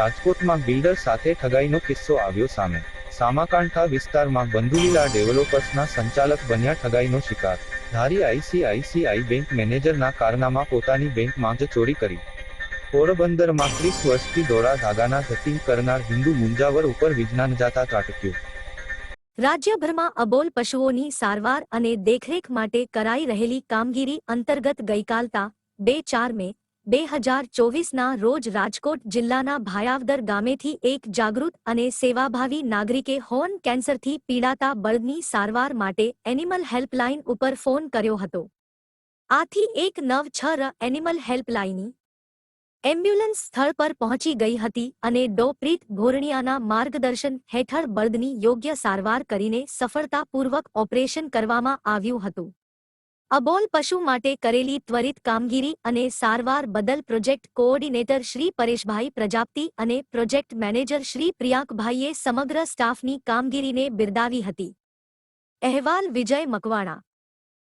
રાજકોટમાં બિલ્ડર સાથે ઠગાઈનો કિસ્સો આવ્યો સામે. સામાકાંઠા વિસ્તારમાં બંધુલીલા ડેવલપર્સના સંચાલક બન્યા ઠગાઈનો શિકાર. ધારી આઈસીઆઈસીઆઈ બેંક મેનેજરના કારનામાં પોતાની બેંકમાં જ ચોરી કરી. પોરબંદરમાં ત્રીસ વર્ષથી દોરા ધાગાના ધતિંગ કરનાર હિન્દુ મુંજાવર ઉપર વિજ્ઞાન જાતા ત્રાટક્યું. રાજ્યભરમાં અબોલ પશુઓની સારવાર અને દેખરેખ માટે કરાઈ રહેલી કામગીરી અંતર્ગત ગઈકાલતા બે ચાર મે બે હજાર ચોવીસના રોજ રાજકોટ જિલ્લાના ભાયાવદર ગામેથી એક જાગૃત અને સેવાભાવી નાગરિકે હોર્ન કેન્સરથી પીડાતા બળદની સારવાર માટે એનિમલ હેલ્પલાઇન ઉપર ફોન કર્યો હતો. આથી એક નવ છ ર એનિમલ હેલ્પલાઇનની એમ્બ્યુલન્સ સ્થળ પર પહોંચી ગઈ હતી અને ડોપ્રીત ઘોરણિયાના માર્ગદર્શન હેઠળ બળદની યોગ્ય સારવાર કરીને સફળતાપૂર્વક ઓપરેશન કરવામાં આવ્યું હતું. અબોલ પશુ માટે કરેલી ત્વરિત કામગીરી અને સારવાર બદલ પ્રોજેક્ટ કોઓર્ડિનેટર શ્રી પરેશભાઈ પ્રજાપતિ અને પ્રોજેક્ટ મેનેજર શ્રી પ્રિયાંકભાઈએ સમગ્ર સ્ટાફની કામગીરીને બિરદાવી હતી. અહેવાલ વિજય મકવાણા.